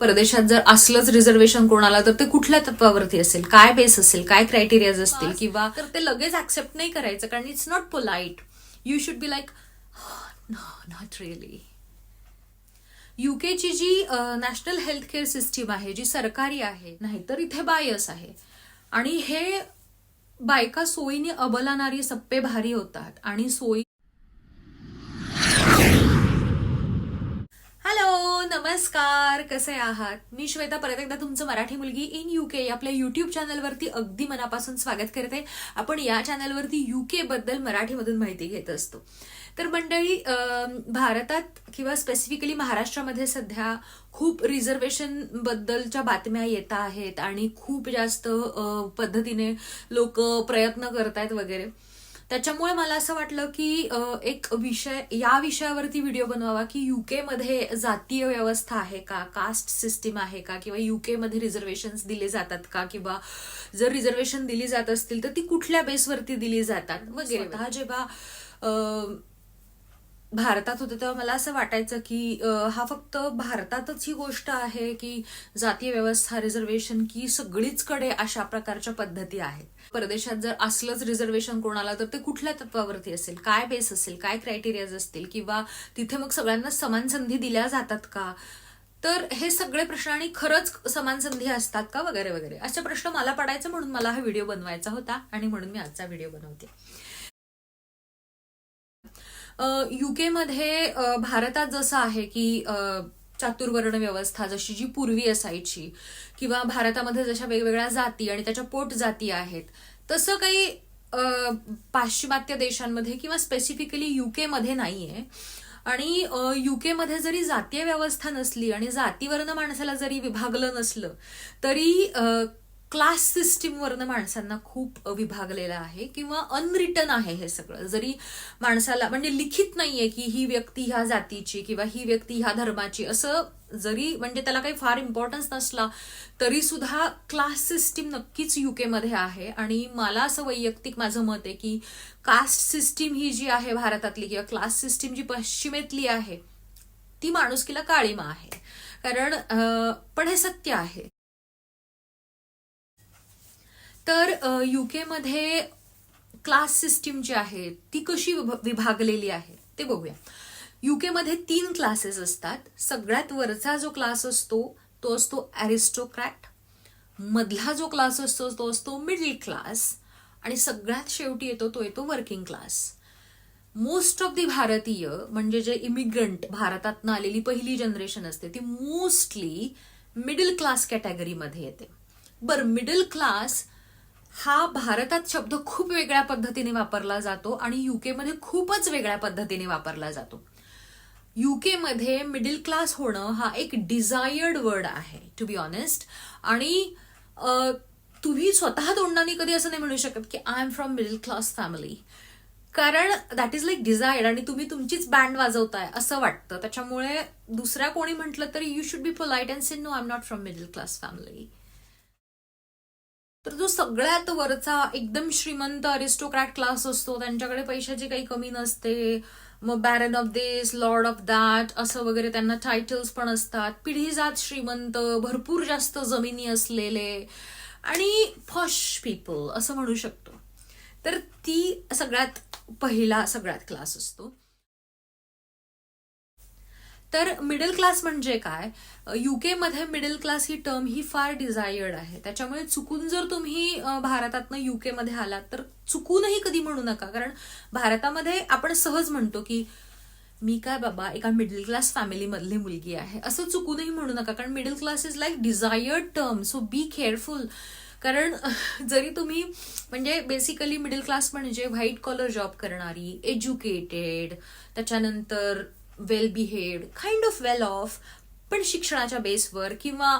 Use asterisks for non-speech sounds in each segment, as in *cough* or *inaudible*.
परदेशात जर असलंच रिझर्वेशन कोणाला तर ते कुठल्या तत्वावरती असेल? काय बेस असेल? काय क्रायटेरियाज असतील? किंवा तर ते लगेच ऍक्सेप्ट नाही करायचं कारण it's not polite you should be like not really युकेची जी नॅशनल हेल्थ केअर सिस्टीम आहे जी सरकारी आहे नाहीतर इथे बायस आहे. आणि हे बायका सोयीने अबलानारी सप्पे भारी होतात. आणि सोयी हॅलो नमस्कार. कसे आहात? मी श्वेता परत एकदा तुमचं मराठी मुलगी इन युके आपल्या युट्यूब चॅनलवरती अगदी मनापासून स्वागत करते. आपण या चॅनलवरती युके बद्दल मराठीमधून माहिती घेत असतो. तर मंडळी भारतात किंवा स्पेसिफिकली महाराष्ट्रामध्ये सध्या खूप रिझर्वेशन बद्दलच्या बातम्या येत आहेत आणि खूप जास्त पद्धतीने लोक प्रयत्न करत आहेत वगैरे. त्याच्यामुळे मला असं वाटलं की एक विषय या विषयावरती व्हिडिओ बनवावा की युके मध्ये जातीय व्यवस्था आहे का? कास्ट सिस्टीम आहे का? किंवा युके मध्ये रिझर्वेशन दिले जातात का? किंवा जर रिझर्वेशन दिली जात असतील तर ती कुठल्या बेसवरती दिली जातात? वगैरे. स्वतः जेव्हा भारतात होते तेव्हा मला असं वाटायचं की हा फक्त भारतातच ही गोष्ट आहे की जातीय व्यवस्था रिझर्वेशन की सगळीचकडे अशा प्रकारच्या पद्धती आहेत. परदेशात जर असलंच रिझर्वेशन कोणाला तर ते कुठल्या तत्वावरती असेल? काय बेस असेल? काय क्रायटेरियाज असतील? किंवा तिथे मग सगळ्यांना समान संधी दिल्या जातात का? तर हे सगळे प्रश्न आणि खरंच समान संधी असतात का? वगैरे वगैरे. असे प्रश्न मला पडायचे म्हणून मला हा व्हिडिओ बनवायचा होता आणि म्हणून मी आजचा व्हिडिओ बनवते. युकेमध्ये भारतात जसं आहे की चातुर्वर्ण व्यवस्था जशी जी पूर्वी असायची किंवा भारतामध्ये जशा वेगवेगळ्या जाती आणि त्याच्या पोट जाती आहेत तसं काही पाश्चिमात्य देशांमध्ये किंवा स्पेसिफिकली युकेमध्ये नाहीये. आणि युकेमध्ये जरी जातीय व्यवस्था नसली आणि जातीवरनं माणसाला जरी विभागलं नसलं तरी क्लास सिस्टीमवरनं माणसांना खूप विभागलेलं आहे किंवा अनरिटन आहे हे सगळं. जरी माणसाला म्हणजे लिखित नाहीये की ही व्यक्ती ह्या जातीची किंवा ही व्यक्ती ह्या धर्माची असं जरी म्हणजे त्याला काही फार इम्पॉर्टन्स नसला तरी सुद्धा क्लास सिस्टीम नक्कीच युकेमध्ये आहे. आणि मला असं वैयक्तिक माझं मत आहे की कास्ट सिस्टीम ही जी आहे भारतातली किंवा क्लास सिस्टीम जी पश्चिमेतली आहे ती माणुसकीला काळीमा आहे. कारण पण हे सत्य आहे. तर युकेमध्ये क्लास सिस्टीम जी आहे ती कशी विभ- विभागलेली आहे ते बघूया. युकेमध्ये तीन क्लासेस असतात. सगळ्यात वरचा जो क्लास असतो तो असतो ॲरिस्टोक्रॅट मधला जो क्लास असतो तो असतो मिडल क्लास आणि सगळ्यात शेवटी येतो तो येतो working class most of the भारतीय म्हणजे जे इमिग्रंट भारतातनं आलेली पहिली जनरेशन असते ती मोस्टली मिडल क्लास कॅटेगरीमध्ये येते. बरं मिडल क्लास हा भारतात शब्द खूप वेगळ्या पद्धतीने वापरला जातो आणि युकेमध्ये खूपच वेगळ्या पद्धतीने वापरला जातो. युकेमध्ये मिडल क्लास होणं हा एक डिझायर्ड वर्ड आहे टू बी ऑनेस्ट आणि तुम्ही स्वतः तोंडाने कधी असं नाही म्हणू शकत की I am from middle class family कारण दॅट इज लाईक डिझायर्ड आणि तुम्ही तुमचीच बँड वाजवताय असं वाटतं. त्याच्यामुळे दुसऱ्या कोणी म्हटलं तरी you should be polite and say no I am not from middle class family तर जो सगळ्यात वरचा एकदम श्रीमंत अरिस्टोक्रॅट क्लास असतो त्यांच्याकडे पैशाची काही कमी नसते. मग baron of this lord of that असं वगैरे त्यांना टायटल्स पण असतात. पिढीजात श्रीमंत भरपूर जास्त जमिनी असलेले आणि फॉश पीपल असं म्हणू शकतो. तर ती सगळ्यात पहिला सगळ्यात क्लास असतो. तर मिडल क्लास म्हणजे काय? युकेमध्ये मिडल क्लास ही टर्म ही फार डिझायर्ड आहे. त्याच्यामुळे चुकून जर तुम्ही भारतातनं युकेमध्ये आलात तर चुकूनही कधी म्हणू नका. कारण भारतामध्ये आपण सहज म्हणतो की मी काय बाबा एका मिडल क्लास फॅमिलीमधली मुलगी आहे. असं चुकूनही म्हणू नका. कारण middle class is like desired term so be careful कारण *laughs* जरी तुम्ही म्हणजे बेसिकली मिडल क्लास म्हणजे व्हाईट कॉलर जॉब करणारी एज्युकेटेड त्याच्यानंतर well behaved kind of well off पण शिक्षणाच्या बेसवर किंवा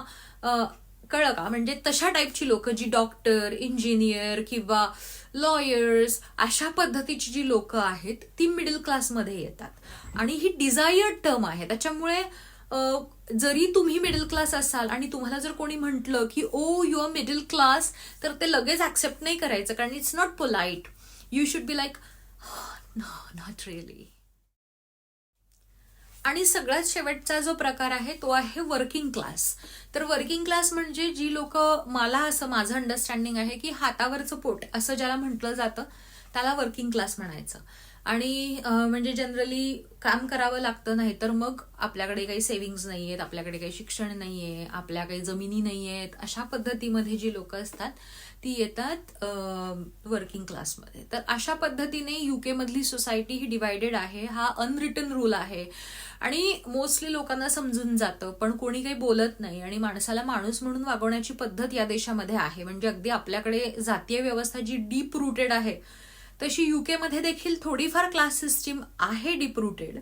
कळ का? म्हणजे तशा टाईपची लोक जी डॉक्टर इंजिनियर किंवा लॉयर्स अशा पद्धतीची जी लोक आहेत ती मिडल क्लासमध्ये येतात. आणि ही डिझायर्ड टर्म आहे. त्याच्यामुळे जरी तुम्ही मिडल क्लास असाल आणि तुम्हाला जर कोणी म्हटलं की oh you are middle class तर ते लगेच ऍक्सेप्ट नाही करायचं कारण it's not polite you should be like not really आणि सगळ्यात शेवटचा जो प्रकार आहे तो आहे वर्किंग क्लास तर वर्किंग क्लास म्हणजे जी लोक मला असं माझं अंडरस्टँडिंग आहे की हातावरचं पोट असं ज्याला म्हटलं जातं त्याला वर्किंग क्लास म्हणायचं. आणि म्हणजे जनरली काम करावं लागतं नाही तर मग आपल्याकडे काही सेव्हिंग्ज नाही आहेत आपल्याकडे काही शिक्षण नाही आहे आपल्या काही जमिनी नाही आहेत अशा पद्धतीमध्ये जी लोक असतात ती येतात वर्किंग क्लासमध्ये तर अशा पद्धतीने युकेमधली सोसायटी ही डिवायडेड आहे हा अनरिटन रूल आहे. आणि मोस्टली लोकांना समजून जातं पण कोणी काही बोलत नाही आणि माणसाला माणूस म्हणून वागवण्याची पद्धत या देशामध्ये आहे. म्हणजे अगदी आपल्याकडे जातीय व्यवस्था जी डीप रुटेड आहे तशी युकेमध्ये देखील थोडीफार क्लास सिस्टीम आहे डिप्रुटेड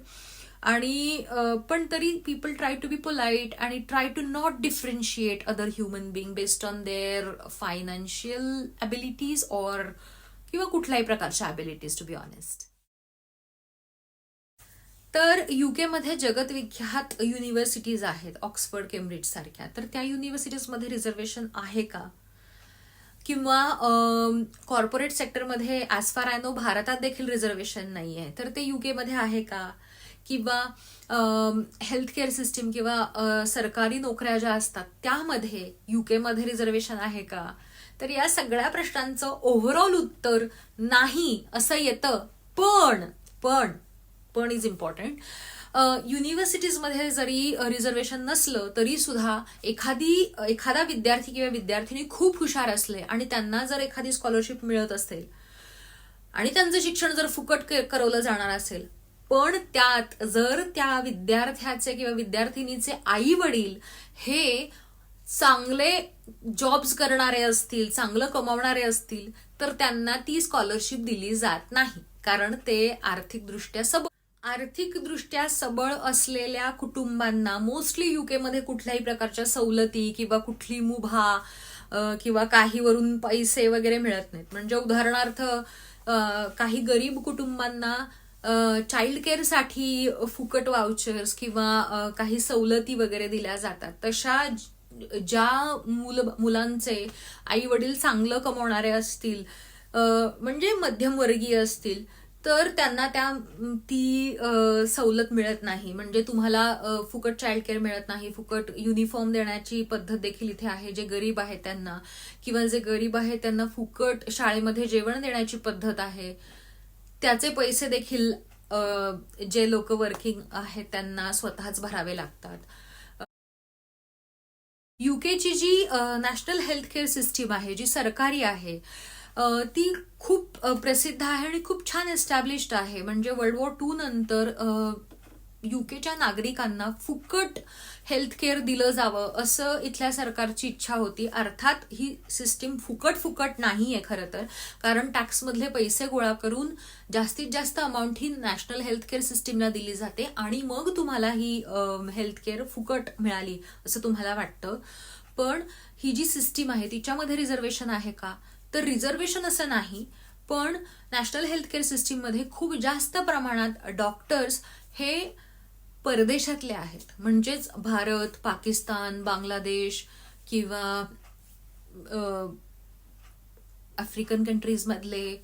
आणि पण तरी people try to be polite आणि try to not differentiate other human being based on their financial abilities or किंवा कुठल्याही प्रकारच्या ॲबिलिटीज टू बी ऑनेस्ट तर युकेमध्ये जगतविख्यात युनिव्हर्सिटीज आहेत ऑक्सफर्ड केम्ब्रिज सारख्या. तर त्या युनिव्हर्सिटीजमध्ये रिझर्वेशन आहे का? किंवा कॉर्पोरेट सेक्टरमध्ये ॲज फार आय नो भारतात देखील रिझर्वेशन नाही आहे तर ते युकेमध्ये आहे का? किंवा हेल्थ केअर सिस्टीम किंवा सरकारी नोकऱ्या ज्या असतात त्यामध्ये युकेमध्ये रिझर्वेशन आहे का? तर या सगळ्या प्रश्नांचं ओव्हरऑल उत्तर नाही असं येतं. पण पण पण इज इम्पॉर्टंट युनिव्हर्सिटीजमध्ये जरी रिझर्वेशन नसलं तरी सुद्धा एखादी एखादा विद्यार्थी किंवा विद्यार्थिनी खूप हुशार असले आणि त्यांना जर एखादी स्कॉलरशिप मिळत असेल आणि त्यांचं शिक्षण जर फुकट करवलं जाणार असेल पण त्यात जर त्या विद्यार्थ्याचे किंवा विद्यार्थिनीचे आई वडील हे चांगले जॉब्स करणारे असतील चांगलं कमावणारे असतील तर त्यांना ती स्कॉलरशिप दिली जात नाही. कारण ते आर्थिकदृष्ट्या सब आर्थिकदृष्ट्या सबळ असलेल्या कुटुंबांना मोस्टली युकेमध्ये कुठल्याही प्रकारच्या सवलती किंवा कुठली मुभा किंवा काहीवरून पैसे वगैरे मिळत नाहीत. म्हणजे उदाहरणार्थ काही गरीब कुटुंबांना चाइल्ड केअरसाठी फुकट वाउचर्स किंवा काही सवलती वगैरे दिल्या जातात. तशा ज्या मुल मुलांचे आई वडील चांगलं कमवणारे असतील म्हणजे मध्यमवर्गीय असतील तर त्यांना त्या ती सवलत मिळत नाही. म्हणजे तुम्हाला फुकट चाइल्ड केअर मिळत नाही. फुकट युनिफॉर्म देण्याची पद्धत देखील इथे आहे जे गरीब आहेत त्यांना. किंवा जे गरीब आहेत त्यांना फुकट शाळेमध्ये जेवण देण्याची पद्धत आहे. त्याचे पैसे देखील जे लोक वर्किंग आहेत त्यांना स्वतःच भरावे लागतात. युकेची जी नॅशनल हेल्थ केअर सिस्टीम आहे जी सरकारी आहे ती खूप प्रसिद्ध आहे आणि खूप छान एस्टॅब्लिश्ड आहे. म्हणजे वर्ल्ड वॉर टू नंतर युकेच्या नागरिकांना फुकट हेल्थ केअर दिलं जावं असं इथल्या सरकारची इच्छा होती. अर्थात ही सिस्टीम फुकट फुकट नाही आहे खरं तर. कारण टॅक्समधले पैसे गोळा करून जास्तीत जास्त अमाऊंट ही नॅशनल हेल्थ केअर सिस्टीमला दिली जाते आणि मग तुम्हाला ही हेल्थ केअर फुकट मिळाली असं तुम्हाला वाटतं. पण ही जी सिस्टीम आहे तिच्यामध्ये रिझर्वेशन आहे का? तर रिझर्वेशन असं नाही पण नॅशनल हेल्थकेअर सिस्टीममध्ये खूप जास्त प्रमाणात डॉक्टर्स हे परदेशातले आहेत. म्हणजेच भारत पाकिस्तान बांगलादेश किंवा आफ्रिकन कंट्रीजमधले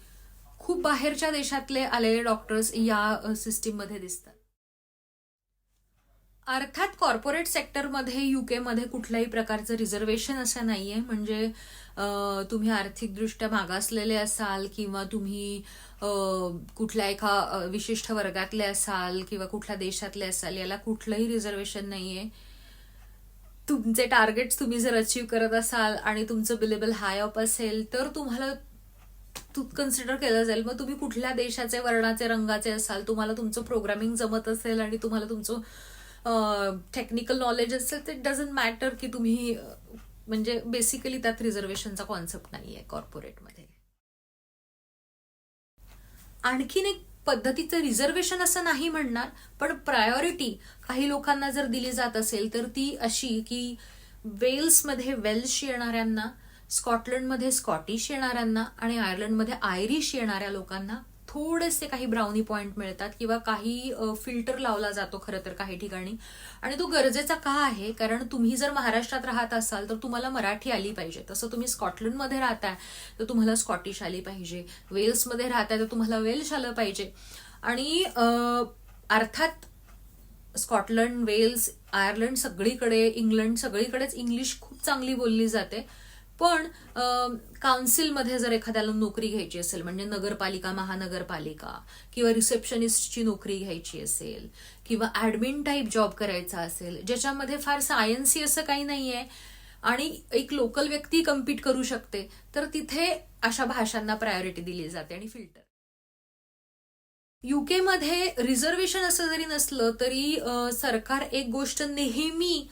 खूप बाहेरच्या देशातले आलेले डॉक्टर्स या सिस्टीममध्ये दिसतात. अर्थात कॉर्पोरेट सेक्टरमध्ये युकेमध्ये कुठल्याही प्रकारचं रिझर्वेशन असं नाहीये. म्हणजे तुम्ही आर्थिकदृष्ट्या मागासलेले असाल किंवा तुम्ही कुठल्या एका विशिष्ट वर्गातले असाल किंवा कुठल्या देशातले असाल याला कुठलंही रिझर्वेशन नाहीये. तुमचे टार्गेट्स तुम्ही जर अचीव करत असाल आणि तुमचं बिलेबल हाय अप असेल तर तुम्हाला तू कन्सिडर केलं जाईल. मग तुम्ही कुठल्या देशाचे वर्णाचे रंगाचे असाल तुम्हाला तुमचं प्रोग्रामिंग जमत असेल आणि तुम्हाला तुमचं टेक्निकल नॉलेज असेल तर डझंट मॅटर की तुम्ही म्हणजे बेसिकली त्यात रिझर्वेशनचा कॉन्सेप्ट नाही आहे कॉर्पोरेटमध्ये आणखीन एक पद्धतीचं रिझर्वेशन असं नाही म्हणणार पण प्रायोरिटी काही लोकांना जर दिली जात असेल तर ती अशी की वेल्समध्ये वेल्श येणाऱ्यांना स्कॉटलंडमध्ये स्कॉटिश येणाऱ्यांना आणि आयर्लंडमध्ये आयरिश येणाऱ्या लोकांना थोडेसे काही ब्राउनी पॉइंट मिळतात किंवा काही फिल्टर लावला जातो खरं तर काही ठिकाणी. आणि तो गरजेचा का आहे? कारण तुम्ही जर महाराष्ट्रात राहत असाल तर तुम्हाला मराठी आली पाहिजे. तसं तुम्ही स्कॉटलंडमध्ये राहताय तर तुम्हाला स्कॉटिश आली पाहिजे. वेल्समध्ये राहताय तर तुम्हाला वेल्श आलं पाहिजे. आणि अर्थात स्कॉटलंड वेल्स आयर्लंड सगळीकडे इंग्लंड सगळीकडेच इंग्लिश खूप चांगली बोलली जाते. पण काउन्सिलमध्ये जर एखाद्याला नोकरी घ्यायची असेल म्हणजे नगरपालिका महानगरपालिका किंवा रिसेप्शनिस्टची नोकरी घ्यायची असेल किंवा ऍडमिन टाईप जॉब करायचा असेल ज्याच्यामध्ये फार सायन्सी असं काही नाही आहे आणि एक लोकल व्यक्ती कम्पीट करू शकते तर तिथे अशा भाषांना प्रायोरिटी दिली जाते आणि फिल्टर युकेमध्ये रिझर्वेशन असं जरी नसलं तरी सरकार एक गोष्ट नेहमी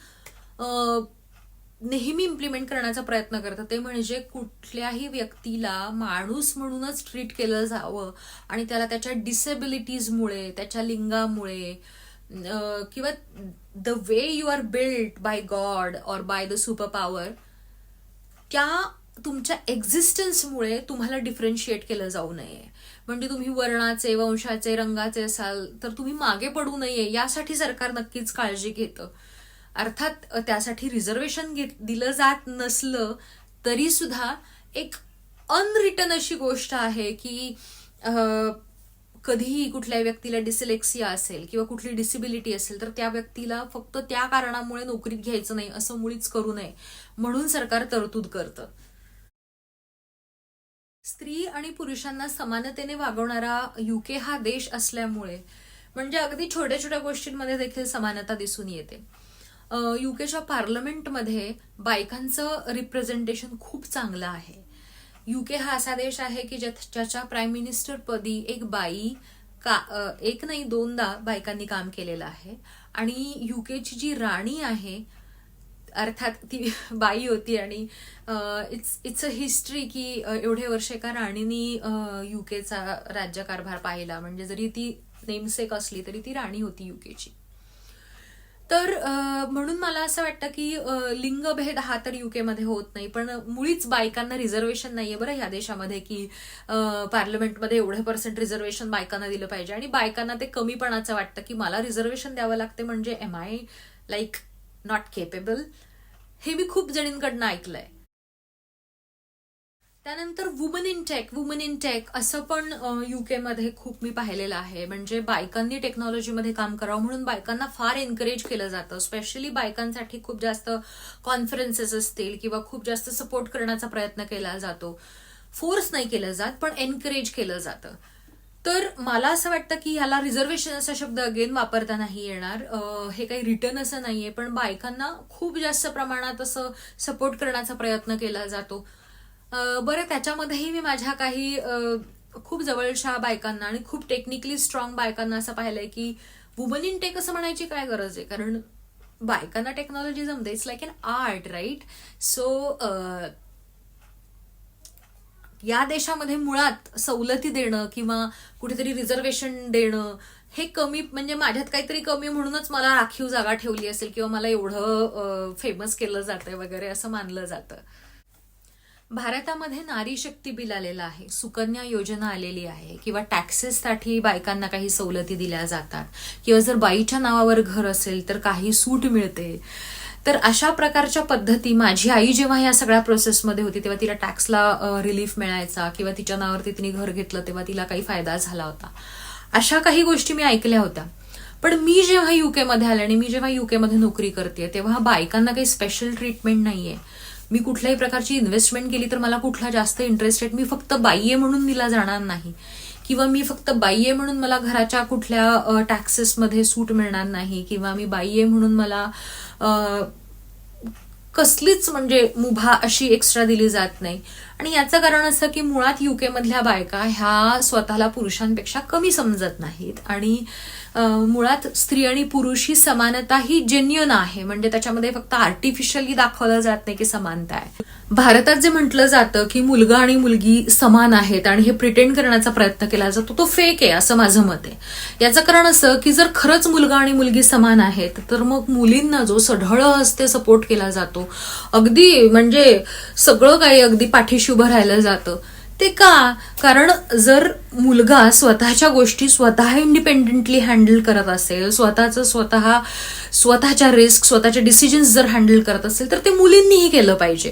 नेहमी इम्प्लिमेंट करण्याचा प्रयत्न करतं ते म्हणजे कुठल्याही व्यक्तीला माणूस म्हणूनच ट्रीट केलं जावं आणि त्याला त्याच्या डिसेबिलिटीजमुळे त्याच्या लिंगामुळे किंवा the way you are built by God और बाय द सुपर पॉवर त्या तुमच्या एक्झिस्टन्समुळे तुम्हाला डिफरन्शिएट केलं जाऊ नये. म्हणजे तुम्ही वर्णाचे वंशाचे रंगाचे असाल तर तुम्ही मागे पडू नये यासाठी सरकार नक्कीच काळजी घेतं. अर्थात त्यासाठी रिझर्वेशन दिलं जात नसलं तरी सुद्धा एक अनरिटन अशी गोष्ट आहे की कधीही कुठल्या व्यक्तीला डिसिलेक्सिया असेल किंवा कुठली डिसेबिलिटी असेल तर त्या व्यक्तीला फक्त त्या कारणामुळे नोकरीत घ्यायचं नाही असं मुळीच करू नये. म्हणून सरकार तरतूद करतं. स्त्री आणि पुरुषांना समानतेने वागवणारा युके हा देश असल्यामुळे म्हणजे अगदी छोट्या छोट्या गोष्टींमध्ये देखील समानता दिसून येते. युकेच्या पार्लमेंटमध्ये बायकांचं रिप्रेझेंटेशन खूप चांगलं आहे. युके हा असा देश आहे की ज्या- ज्याच्या प्राईम मिनिस्टर पदी एक बाई का एक नाही दोनदा बायकांनी काम केलेलं आहे. आणि युकेची जी राणी आहे अर्थात ती बाई होती आणि इट्स इट्स अ हिस्ट्री की एवढे वर्ष एका राणीनी युकेचा राज्यकारभार पाहिला. म्हणजे जरी ती नेमसेक असली तरी ती राणी होती युकेची तर म्हणून मला असं वाटतं की लिंगभेद हा तर युकेमध्ये होत नाही. पण मुळीच बायकांना रिझर्वेशन नाहीये बरं ह्या देशामध्ये की पार्लमेंटमध्ये एवढे पर्सेंट रिझर्वेशन बायकांना दिलं पाहिजे. आणि बायकांना ते कमीपणाचं वाटतं की मला रिझर्वेशन द्यावं लागते म्हणजे am I like not capable हे मी खूप जणींकडनं ऐकलंय. त्यानंतर woman in tech woman in tech असं पण युकेमध्ये खूप मी पाहिलेलं आहे. म्हणजे बायकांनी टेक्नॉलॉजीमध्ये काम करावं म्हणून बायकांना फार एनकरेज केलं जातं. स्पेशली बायकांसाठी खूप जास्त कॉन्फरन्सेस असतील किंवा खूप जास्त सपोर्ट करण्याचा प्रयत्न केला जातो. फोर्स नाही केलं जात पण एनकरेज केलं जातं. तर मला असं वाटतं की ह्याला रिझर्वेशन असा शब्द अगेन वापरता नाही येणार. हे काही रिटर्न असं नाहीये पण बायकांना खूप जास्त प्रमाणात असं सपोर्ट करण्याचा प्रयत्न केला जातो. बरं त्याच्यामध्येही मी माझ्या काही खूप जवळच्या बायकांना आणि खूप टेक्निकली स्ट्रॉंग बायकांना असं पाहिलंय की वुमन इन टेक असं म्हणायची काय गरज आहे? कारण बायकांना टेक्नॉलॉजी जमते it's like an art right so या देशामध्ये मुळात सवलती देणं किंवा कुठेतरी रिझर्वेशन देणं हे कमी म्हणजे माझ्यात काहीतरी कमी म्हणूनच मला राखीव जागा ठेवली असेल किंवा मला एवढं फेमस केलं जातंय वगैरे असं मानलं जातं. भारतामध्ये नारी शक्ती बिल आलेलं आहे. सुकन्या योजना आलेली आहे. किंवा टॅक्सेससाठी बायकांना काही सवलती दिल्या जातात. किंवा जर बाईच्या नावावर घर असेल तर काही सूट मिळते. तर अशा प्रकारच्या पद्धती माझी आई जेव्हा या सगळ्या प्रोसेसमध्ये होती तेव्हा तिला टॅक्सला रिलीफ मिळायचा. किंवा तिच्या नावावरती तिने घर घेतलं तेव्हा तिला काही फायदा झाला होता. अशा काही गोष्टी मी ऐकल्या होत्या. पण मी जेव्हा युकेमध्ये आले आणि मी जेव्हा युकेमध्ये नोकरी करते तेव्हा बायकांना काही स्पेशल ट्रीटमेंट नाहीये. मी कुठल्याही प्रकारची इन्व्हेस्टमेंट केली तर मला कुठला जास्त इंटरेस्ट रेट मी फक्त बाह्य म्हणून दिला जाणार नाही. किंवा मी फक्त बाई आहे म्हणून मला घराच्या कुठल्या टॅक्सेसमध्ये सूट मिळणार नाही. किंवा मी बाई आहे म्हणून मला कसलीच म्हणजे मुभा अशी एक्स्ट्रा दिली जात नाही. आणि याचं कारण असं की मुळात युकेमधल्या बायका ह्या स्वतःला पुरुषांपेक्षा कमी समजत नाहीत. आणि मुळात स्त्री आणि पुरुष ही समानता ही जेन्युन आहे. म्हणजे त्याच्यामध्ये फक्त आर्टिफिशियली दाखवलं जात नाही की समानता आहे. भारतात जे म्हटलं जातं की मुलगा आणि मुलगी समान आहेत आणि हे प्रिटेंड करण्याचा प्रयत्न केला जातो तो फेक आहे असं माझं मत आहे. याचं कारण असं की जर खरंच मुलगा आणि मुलगी समान आहेत तर मग मुलींना जो सढळ हस्ते सपोर्ट केला जातो अगदी म्हणजे सगळं काही अगदी पाठीशी उभं राहिलं जातं ते का? कारण जर मुलगा स्वतःच्या गोष्टी स्वतः इंडिपेंडेंटली हँडल करत असेल स्वतःचं स्वतः स्वतःच्या रिस्क स्वतःचे डिसिजन्स जर हँडल करत असेल तर ते मुलींनीही केलं पाहिजे.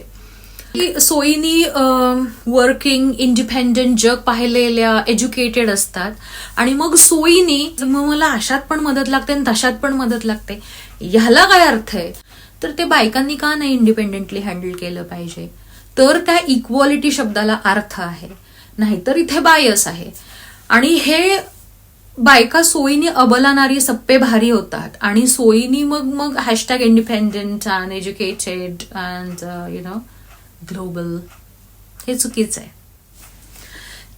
की सोयीनी वर्किंग इंडिपेंडेंट जग पाहिलेल्या एज्युकेटेड असतात. आणि मग सोयीनी मग मला अशात पण मदत लागते आणि तशात पण मदत लागते. ह्याला काय अर्थ आहे? तर ते बायकांनी का नाही इंडिपेंडेंटली हँडल केलं पाहिजे? तर त्या इक्वॉलिटी शब्दाला अर्थ आहे. नाहीतर इथे बायस आहे. आणि हे बायका सोयीने अबलानारी सप्पे भारी होतात. आणि सोयीनी मग मग hashtag independent and educated and you know global हे चुकीचं आहे.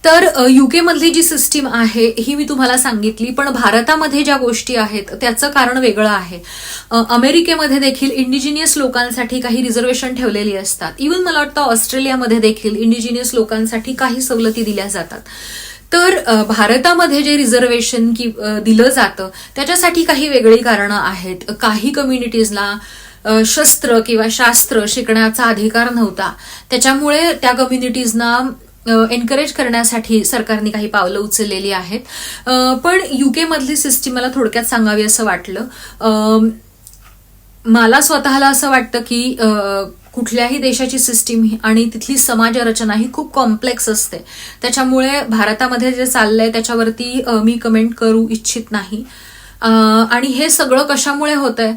तर युकेमधली जी सिस्टीम आहे ही मी तुम्हाला सांगितली पण भारतामध्ये ज्या गोष्टी आहेत त्याचं कारण वेगळं आहे. अमेरिकेमध्ये देखील इंडिजिनियस लोकांसाठी काही रिझर्वेशन ठेवलेली असतात. इवन मला वाटतं ऑस्ट्रेलियामध्ये देखील इंडिजिनियस लोकांसाठी काही सवलती दिल्या जातात. तर भारतामध्ये जे रिझर्वेशन की दिलं जातं त्याच्यासाठी काही वेगळी कारणं आहेत. काही कम्युनिटीजला शस्त्र किंवा शास्त्र शिकण्याचा अधिकार नव्हता. त्याच्यामुळे त्या कम्युनिटीजना एनकरेज करण्यासाठी सरकारने काही पावलं उचललेली आहेत. पण युकेमधली सिस्टीम मला थोडक्यात सांगावी असं वाटलं. मला स्वतःला असं वाटतं की कुठल्याही देशाची सिस्टीम आणि तिथली समाज रचना ही खूप कॉम्प्लेक्स असते. त्याच्यामुळे भारतामध्ये जे चाललंय त्याच्यावरती मी कमेंट करू इच्छित नाही. आणि हे सगळं कशामुळे होतंय?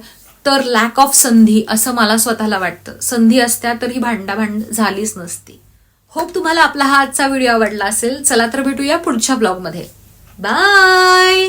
तर लॅक ऑफ संधी असं मला स्वतःला वाटतं. संधी असत्या तर ही भांडाभांड झालीच नसती. होप तुम्हाला आपला हा आजचा व्हिडिओ आवडला असेल. चला तर भेटूया पुढच्या ब्लॉगमध्ये बाय